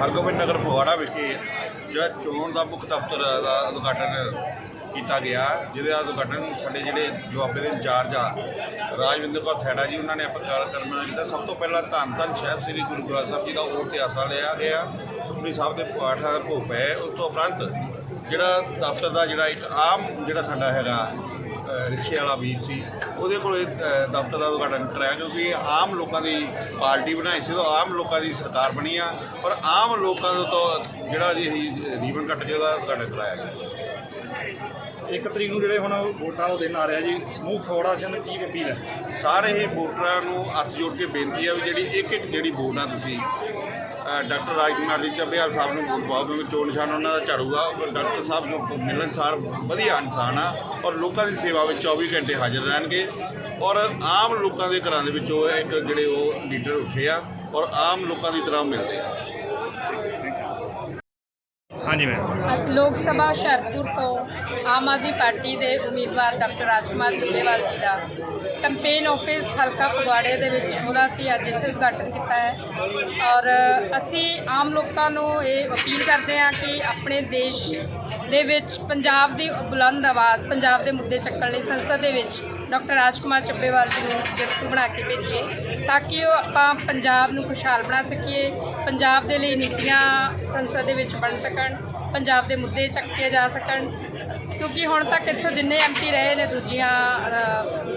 ਹਰਗੋਬਿੰਦ ਨਗਰ ਫਗਵਾੜਾ ਵਿਖੇ ਜਿਹੜਾ ਚੋਣ ਦਾ ਮੁੱਖ ਦਫ਼ਤਰ ਦਾ ਉਦਘਾਟਨ ਕੀਤਾ ਗਿਆ, ਜਿਹਦੇ ਦਾ ਉਦਘਾਟਨ ਸਾਡੇ ਜਿਹੜੇ ਦੁਆਬੇ ਦੇ ਇੰਚਾਰਜ ਆ, ਰਾਜਵਿੰਦਰ ਕੌਰ ਥੈੜਾ ਜੀ, ਉਹਨਾਂ ਨੇ ਆਪਾਂ ਕਰ ਕੀਤਾ। ਸਭ ਤੋਂ ਪਹਿਲਾਂ ਧੰਨ ਧੰਨ ਸਾਹਿਬ ਸ੍ਰੀ ਗੁਰੂ ਗ੍ਰੰਥ ਸਾਹਿਬ ਜੀ ਦਾ ਉਹ ਇਤਿਹਾਸਾ ਲਿਆ ਗਿਆ। ਸੁਖਮਨੀ ਸਾਹਿਬ ਦੇ ਪਾਠ ਦਾ ਭੋਗ ਹੈ ਉਸ ਤੋਂ ਉਪਰੰਤ ਜਿਹੜਾ ਦਫ਼ਤਰ ਦਾ ਜਿਹੜਾ ਇੱਕ ਆਮ ਜਿਹੜਾ ਸਾਡਾ ਹੈਗਾ ਰਿਕਸ਼ੇ ਵਾਲਾ ਵੀਰ ਸੀ ਉਹਦੇ ਕੋਲ ਦਫ਼ਤਰ ਦਾ ਉਦਘਾਟਨ ਕਰਾਇਆ ਕਿਉਂਕਿ ਆਮ ਲੋਕਾਂ ਦੀ ਪਾਰਟੀ ਬਣਾਈ ਸੀ ਤਾਂ ਆਮ ਲੋਕਾਂ ਦੀ ਸਰਕਾਰ ਬਣੀ ਆ ਪਰ ਆਮ ਲੋਕਾਂ ਦੇ ਤੋਂ ਜਿਹੜਾ ਜੀ ਰੀਬਨ ਕੱਟ ਕੇ ਉਹਦਾ ਉਦਘਾਟਨ ਕਰਾਇਆ ਗਿਆ। ਇੱਕ ਤਰੀਕ ਨੂੰ ਜਿਹੜੇ ਹੁਣ ਵੋਟਾਂ ਦਾ ਦਿਨ ਆ ਰਿਹਾ ਜੀ ਸਮੂਹ ਦੀ ਕੀ ਅਪੀਲ ਹੈ? ਸਾਰੇ ਹੀ ਵੋਟਰਾਂ ਨੂੰ ਹੱਥ ਜੋੜ ਕੇ ਬੇਨਤੀ ਆ ਵੀ ਜਿਹੜੀ ਇੱਕ ਇੱਕ ਜਿਹੜੀ ਵੋਟ ਆ ਤੁਸੀਂ ਡਾਕਟਰ ਰਾਜਕੁਮਾਰ ਜੀ ਚੱਬੇਵਾਲ ਸਾਹਿਬ ਨੂੰ ਵੋਟ ਪਾਓ ਕਿਉਂਕਿ ਚੋਣ ਨਿਸ਼ਾਨ ਉਹਨਾਂ ਦਾ ਝਾੜੂ ਆ। ਉਹ ਡਾਕਟਰ ਸਾਹਿਬ ਨੂੰ ਮਿਲਣਸਾਰ ਵਧੀਆ ਇਨਸਾਨ ਆ ਔਰ ਲੋਕਾਂ ਦੀ ਸੇਵਾ ਵਿੱਚ 24 ਘੰਟੇ ਹਾਜ਼ਰ ਰਹਿਣਗੇ। ਔਰ ਆਮ ਲੋਕਾਂ ਦੇ ਘਰਾਂ ਦੇ ਵਿੱਚ ਉਹ ਇੱਕ ਜਿਹੜੇ ਉਹ ਲੀਡਰ ਉੱਠੇ ਆ ਔਰ ਆਮ ਲੋਕਾਂ ਦੀ ਤਰ੍ਹਾਂ ਮਿਲਦੇ ਆ। ਹਾਂਜੀ ਮੈਮ ਅੱਜ ਲੋਕ ਸਭਾ ਹੁਸ਼ਿਆਰਪੁਰ ਤੋਂ ਆਮ ਆਦਮੀ ਪਾਰਟੀ ਦੇ ਉਮੀਦਵਾਰ ਡਾਕਟਰ ਰਾਜਕੁਮਾਰ ਚੁੱਲੇਵਾਲ ਜੀ ਦਾ ਕੰਪੇਨ ਆਫਿਸ ਹਲਕਾ ਫਗਵਾੜੇ ਦੇ ਵਿੱਚ ਉਹਦਾ ਅਸੀਂ ਅੱਜ ਇੱਥੇ ਉਦਘਾਟਨ ਕੀਤਾ ਹੈ। ਔਰ ਅਸੀਂ ਆਮ ਲੋਕਾਂ ਨੂੰ ਇਹ ਅਪੀਲ ਕਰਦੇ ਹਾਂ ਕਿ ਆਪਣੇ ਦੇਸ਼ ਦੇ ਵਿੱਚ ਪੰਜਾਬ ਦੀ ਬੁਲੰਦ ਆਵਾਜ਼, ਪੰਜਾਬ ਦੇ ਮੁੱਦੇ ਚੱਕਣ ਲਈ ਸੰਸਦ ਦੇ ਵਿੱਚ ਡਾਕਟਰ ਰਾਜਕੁਮਾਰ ਚੱਬੇਵਾਲ ਜੀ ਨੂੰ ਜੇਤੂ ਬਣਾ ਕੇ ਭੇਜੀਏ ਤਾਂ ਕਿ ਉਹ ਆਪਾਂ ਪੰਜਾਬ ਨੂੰ ਖੁਸ਼ਹਾਲ ਬਣਾ ਸਕੀਏ, ਪੰਜਾਬ ਦੇ ਲਈ ਨੀਤੀਆਂ ਸੰਸਦ ਦੇ ਵਿੱਚ ਬਣ ਸਕਣ, ਪੰਜਾਬ ਦੇ ਮੁੱਦੇ ਚੱਕੇ ਜਾ ਸਕਣ। ਕਿਉਂਕਿ ਹੁਣ ਤੱਕ ਇੱਥੋਂ ਜਿੰਨੇ ਐਮਪੀ ਰਹੇ ਨੇ ਦੂਜੀਆਂ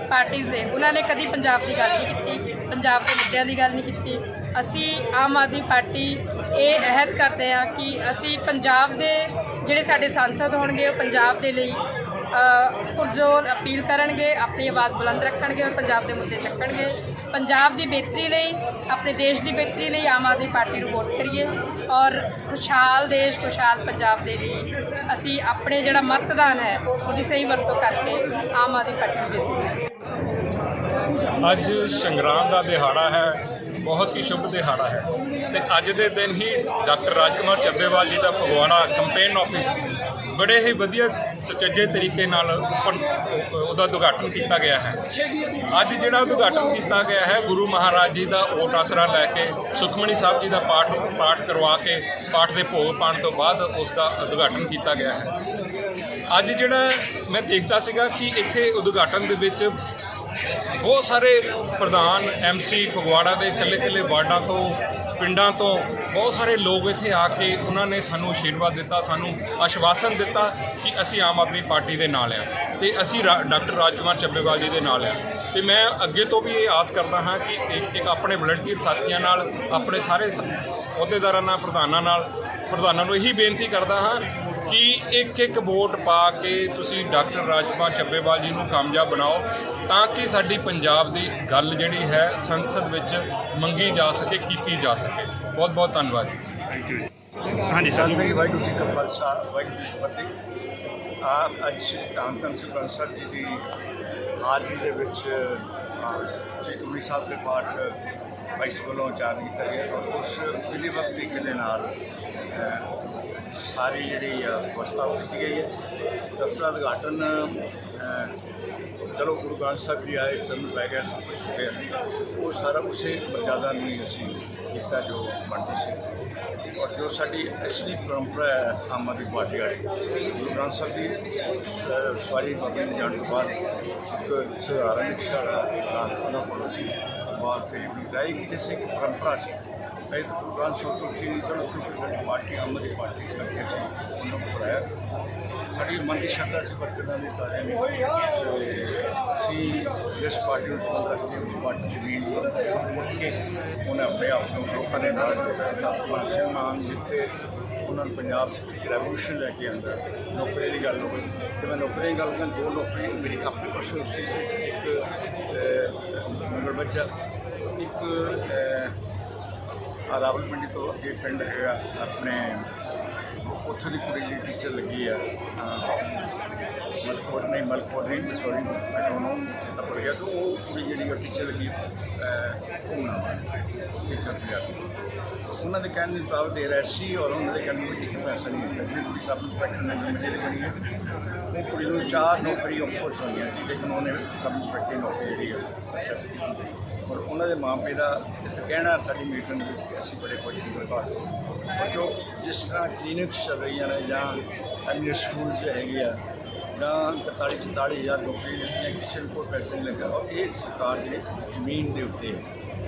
ਪਾਰਟੀਆਂ ਦੇ, ਉਹਨਾਂ ਨੇ ਕਦੀ ਪੰਜਾਬ ਦੀ ਗੱਲ ਨਹੀਂ ਕੀਤੀ, ਪੰਜਾਬ ਦੇ ਮੁੱਦਿਆਂ ਦੀ ਗੱਲ ਨਹੀਂ ਕੀਤੀ। ਅਸੀਂ ਆਮ ਆਦਮੀ ਪਾਰਟੀ ਇਹ ਅਹਿਦ ਕਰਦੇ ਹਾਂ ਕਿ ਅਸੀਂ ਪੰਜਾਬ ਦੇ ਜਿਹੜੇ ਸਾਡੇ ਸੰਸਦ ਹੋਣਗੇ, ਉਹ ਪੰਜਾਬ ਦੇ ਲਈ ਪੁਰਜ਼ੋਰ ਅਪੀਲ ਕਰਨਗੇ, ਆਪਣੀ ਆਵਾਜ਼ ਬੁਲੰਦ ਰੱਖਣਗੇ ਔਰ ਪੰਜਾਬ ਦੇ ਮੁੱਦੇ ਚੱਕਣਗੇ। ਪੰਜਾਬ ਦੀ ਬਿਹਤਰੀ ਲਈ, ਆਪਣੇ ਦੇਸ਼ ਦੀ ਬਿਹਤਰੀ ਲਈ ਆਮ ਆਦਮੀ ਪਾਰਟੀ ਨੂੰ ਵੋਟ ਕਰੀਏ ਔਰ ਖੁਸ਼ਹਾਲ ਦੇਸ਼, ਖੁਸ਼ਹਾਲ ਪੰਜਾਬ ਦੇ ਲਈ ਅਸੀਂ ਆਪਣੇ ਜਿਹੜਾ ਮਤਦਾਨ ਹੈ, ਉਹਦੀ ਸਹੀ ਵਰਤੋਂ ਕਰਕੇ ਆਮ ਆਦਮੀ ਪਾਰਟੀ ਨੂੰ ਜਿੱਤੀਏ ਅੱਜ ਸੰਗਰਾਮ ਦਾ ਦਿਹਾੜਾ ਹੈ, ਬਹੁਤ ਹੀ ਸ਼ੁਭ ਦਿਹਾੜਾ ਹੈ। ਤੇ ਅੱਜ ਦੇ ਦਿਨ ਹੀ ਡਾਕਟਰ ਰਾਜਕੁਮਾਰ ਚੱਬੇਵਾਲ ਜੀ ਦਾ ਫਗਵਾੜਾ ਕੰਪੇਨ ਆਫਿਸ ਬੜੇ ਹੀ ਵਧੀਆ ਸੁਚੱਜੇ ਤਰੀਕੇ ਨਾਲ ਓਪਨ ਉਹਦਾ ਉਦਘਾਟਨ ਕੀਤਾ ਗਿਆ ਹੈ। ਅੱਜ ਜਿਹੜਾ ਉਦਘਾਟਨ ਕੀਤਾ ਗਿਆ ਹੈ, ਗੁਰੂ ਮਹਾਰਾਜ ਜੀ ਦਾ ਓਟ ਆਸਰਾ ਲੈ ਕੇ, ਸੁਖਮਨੀ ਸਾਹਿਬ ਜੀ ਦਾ ਪਾਠ ਪਾਠ ਕਰਵਾ ਕੇ, ਪਾਠ ਦੇ ਭੋਗ ਪਾਣ ਤੋਂ ਬਾਅਦ ਉਸ ਦਾ ਉਦਘਾਟਨ ਕੀਤਾ ਗਿਆ ਹੈ। ਅੱਜ ਜਿਹੜਾ ਮੈਂ ਦੇਖਦਾ ਸੀਗਾ ਕਿ ਇੱਥੇ ਉਦਘਾਟਨ ਦੇ ਵਿੱਚ ਬਹੁਤ ਸਾਰੇ ਪ੍ਰਧਾਨ ਐਮਸੀ ਫਗਵਾੜਾ ਦੇ ਇਕੱਲੇ ਇਕੱਲੇ ਵਾਰਡਾਂ ਤੋਂ, ਪਿੰਡਾਂ ਤੋਂ, ਬਹੁਤ ਸਾਰੇ ਲੋਕ ਇੱਥੇ ਆ ਕੇ ਉਹਨਾਂ ਨੇ ਸਾਨੂੰ ਆਸ਼ੀਰਵਾਦ ਦਿੱਤਾ, ਸਾਨੂੰ ਆਸ਼ਵਾਸਨ ਦਿੱਤਾ ਕਿ ਅਸੀਂ ਆਮ ਆਦਮੀ ਪਾਰਟੀ ਦੇ ਨਾਲ ਆ ਤੇ ਅਸੀਂ ਰਾ- ਡਾਕਟਰ ਰਾਜਕੁਮਾਰ ਚੱਬੇਵਾਲ ਜੀ ਦੇ ਨਾਲ ਆ ਤੇ ਮੈਂ ਅੱਗੇ ਤੋਂ ਵੀ ਇਹ ਆਸ ਕਰਦਾ ਹਾਂ ਕਿ ਇੱਕ ਇੱਕ ਆਪਣੇ ਵਲੰਟੀਅਰ ਸਾਥੀਆਂ ਨਾਲ, ਆਪਣੇ ਸਾਰੇ ਸ- ਅਹੁਦੇਦਾਰਾਂ ਨਾਲ, ਪ੍ਰਧਾਨਾਂ ਨਾਲ, ਪ੍ਰਧਾਨਾਂ ਨੂੰ ਇਹੀ ਬੇਨਤੀ ਕਰਦਾ ਹਾਂ ਕਿ ਇੱਕ ਇੱਕ ਵੋਟ ਪਾ ਕੇ ਤੁਸੀਂ ਡਾਕਟਰ ਰਾਜਕੁਮਾਰ ਚੱਬੇਵਾਲ ਜੀ ਨੂੰ ਕਾਮਯਾਬ ਬਣਾਓ ਤਾਂ ਕਿ ਸਾਡੀ ਪੰਜਾਬ ਦੀ ਗੱਲ ਜਿਹੜੀ ਹੈ ਸੰਸਦ ਵਿੱਚ ਮੰਗੀ ਜਾ ਸਕੇ ਕੀਤੀ ਜਾ ਸਕੇ। ਬਹੁਤ ਬਹੁਤ ਧੰਨਵਾਦ ਜੀ। ਹਾਂਜੀ ਸਰ। ਸ੍ਰੀ ਵਾਹਿਗੁਰੂ ਜੀ ਕਾ ਖਾਲਸਾ ਵਾਹਿਗੁਰੂ ਜੀ ਫਤਿਹ। ਆਪ ਅੱਜ ਸ਼੍ਰੀ ਧੰਨ ਧੰਨ ਸਰਪੰਚ ਸਾਹਿਬ ਜੀ ਦੀ ਹਾਜ਼ਰੀ ਦੇ ਵਿੱਚ ਸ਼੍ਰੀ ਗੁਰੂ ਸਾਹਿਬ ਦੇ ਪਾਠ ਭਾਈ ਵੱਲੋਂ ਉਚਾਰਨ ਕੀਤਾ ਗਿਆ ਔਰ ਉਸ ਵਿਧੀਵਤ ਤਰੀਕੇ ਦੇ ਨਾਲ ਸਾਰੀ ਜਿਹੜੀ ਅਹ, ਵਿਵਸਥਾ ਉਹ ਕੀਤੀ ਗਈ ਹੈ। ਦਫ਼ਤਰ ਦਾ ਉਦਘਾਟਨ ਚਲੋ ਗੁਰੂ ਗ੍ਰੰਥ ਸਾਹਿਬ ਜੀ ਆਏ ਸਾਨੂੰ ਪੈ ਗਿਆ ਸਭ ਕੁਝ ਹੋ ਗਿਆ। ਉਹ ਸਾਰਾ ਉਸੇ ਮਰਜ਼ਾਦਾ ਨੂੰ ਅਸੀਂ ਕੀਤਾ ਜੋ ਬਣਦੀ ਸੀ। ਔਰ ਜੋ ਸਾਡੀ ਅਸਲੀ ਪਰੰਪਰਾ ਹੈ ਆਮ ਆਦਮੀ ਪਾਰਟੀ ਵਾਲੀ ਗੁਰੂ ਗ੍ਰੰਥ ਸਾਹਿਬ ਦੀ ਸ- ਸਵਾਰੀ ਬਾਬੇ ਦੇ ਜਾਣ ਤੋਂ ਬਾਅਦ ਇੱਕ ਸਧਾਰਨ ਰਿਕਸ਼ਾ ਦਾ ਉਹਨਾਂ ਕੋਲ ਸੀ ਬਾਤ ਤੇ ਵਿਦਾਈ ਕੀਤੀ ਸੀ ਪਰੰਪਰਾ ਸੀ। ਇਹ ਤਾਂ ਗੁਰੂ ਗ੍ਰੰਥ ਸਾਹਿਬ ਤੋਂ ਸਾਡੀ ਪਾਰਟੀ, ਆਮ ਆਦਮੀ ਪਾਰਟੀ ਇਸ ਕਰਕੇ ਸੀ, ਉਹਨਾਂ ਨੂੰ ਬੁਲਾਇਆ ਸਾਡੀ ਮਨ ਦੀ ਸ਼ਰਧਾ ਸੀ ਵਰਕਰਾਂ ਦੀ ਸਾਰਿਆਂ ਨੇ ਅਸੀਂ ਜਿਸ ਪਾਰਟੀ ਨੂੰ ਸੰਬੰਧ ਰੱਖਦੇ ਉਸ ਪਾਰਟੀ ਜ਼ਮੀਨ ਵੀ ਮੁੜ ਕੇ ਉਹਨੇ ਆਪਣੇ ਆਪ ਨੂੰ ਲੋਕਾਂ ਦੇ ਨਾਲ ਜੋੜਿਆ। ਸਭ ਤੋਂ ਸਨਮਾਨ ਜਿੱਥੇ ਉਹਨਾਂ ਨੂੰ ਪੰਜਾਬ ਇੱਕ ਰੈਵੋਲੂਸ਼ਨ ਲੈ ਕੇ ਆਂਦਾ ਨੌਕਰੀ ਦੀ ਗੱਲ ਹੋਵੇ ਤੇ ਮੈਂ ਨੌਕਰੀ ਦੀ ਗੱਲ ਕਰਾਂ, ਦੋ ਨੌਕਰੀ ਮੇਰੀ ਆਪਣੀ ਪਰਸਨਲ ਸੀ ਇੱਕ ਮਗਰ ਬੱਚਾ ਇੱਕ ਰਾਵਲਪਿੰਡੀ ਤੋਂ ਅੱਗੇ ਪਿੰਡ ਹੈਗਾ, ਆਪਣੇ ਉੱਥੇ ਦੀ ਕੁੜੀ ਜਿਹੜੀ ਟੀਚਰ ਲੱਗੀ ਆ ਮਲਕੋਟ ਨਹੀਂ ਮਲਕੋਟ ਨਹੀਂ ਸੌਰੀ ਆਈ ਡੋਨਟ ਚੇਤਾ ਭੁੱਲ ਗਿਆ, ਤੇ ਉਹ ਕੁੜੀ ਜਿਹੜੀ ਉਹ ਟੀਚਰ ਲੱਗੀ ਉਹਨਾਂ ਟੀਚਰ ਪੰਜਾਬੀ ਉਹਨਾਂ ਦੇ ਕਹਿਣ ਦੇ ਮੁਤਾਬਕ ਦੇ ਰਿਹਾ ਸੀ ਔਰ ਉਹਨਾਂ ਦੇ ਕਹਿਣ ਵਿੱਚ ਇੱਕ ਪੈਸਾ ਨਹੀਂ ਦਿੱਤਾ। ਜਿਹੜੀ ਕੁੜੀ ਸਬ ਇੰਸਪੈਕਟਰ ਨੇ ਜਿਹੜੀ ਬਣੀ ਹੈ ਉਹ ਕੁੜੀ ਨੂੰ ਚਾਰ ਨੌਕਰੀ ਆਫਰਸ ਹੋਈਆਂ ਸੀ ਲੇਕਿਨ ਉਹਨੇ ਸਬ ਇੰਸਪੈਕਟਰ ਨੌਕਰੀ ਜਿਹੜੀ ਹੈ accept ਕੀਤੀ। ਔਰ ਉਹਨਾਂ ਦੇ ਮਾਪੇ ਦਾ ਇੱਥੇ ਕਹਿਣਾ ਸਾਡੀ ਮੀਟਿੰਗ ਵਿੱਚ ਕਿ ਅਸੀਂ ਬੜੇ ਖੁਸ਼ ਹਾਂ ਸਰਕਾਰ ਤੋਂ ਜੋ ਜਿਸ ਤਰ੍ਹਾਂ ਕਲੀਨਿਕਸ ਚੱਲ ਰਹੀਆਂ ਨੇ ਜਾਂ ਐਮਏ ਸਕੂਲ 'ਚ ਹੈਗੇ ਆ, ਜਾਂ 43 44 ਹਜ਼ਾਰ ਨੌਕਰੀ ਨੇ ਕਿਸੇ ਨੂੰ ਕੋਈ ਪੈਸੇ ਨਹੀਂ ਲੱਗਾ ਔਰ ਇਹ ਸਰਕਾਰ ਜਿਹੜੀ ਜ਼ਮੀਨ ਦੇ ਉੱਤੇ ਹੈ,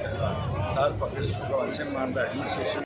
ਸਰਕਾਰ ਭਗਤ ਭਗਵਾਨ ਸਿੰਘ ਮਾਨ ਦਾ ਐਡਮਿਨਿਸਟ੍ਰੇਸ਼ਨ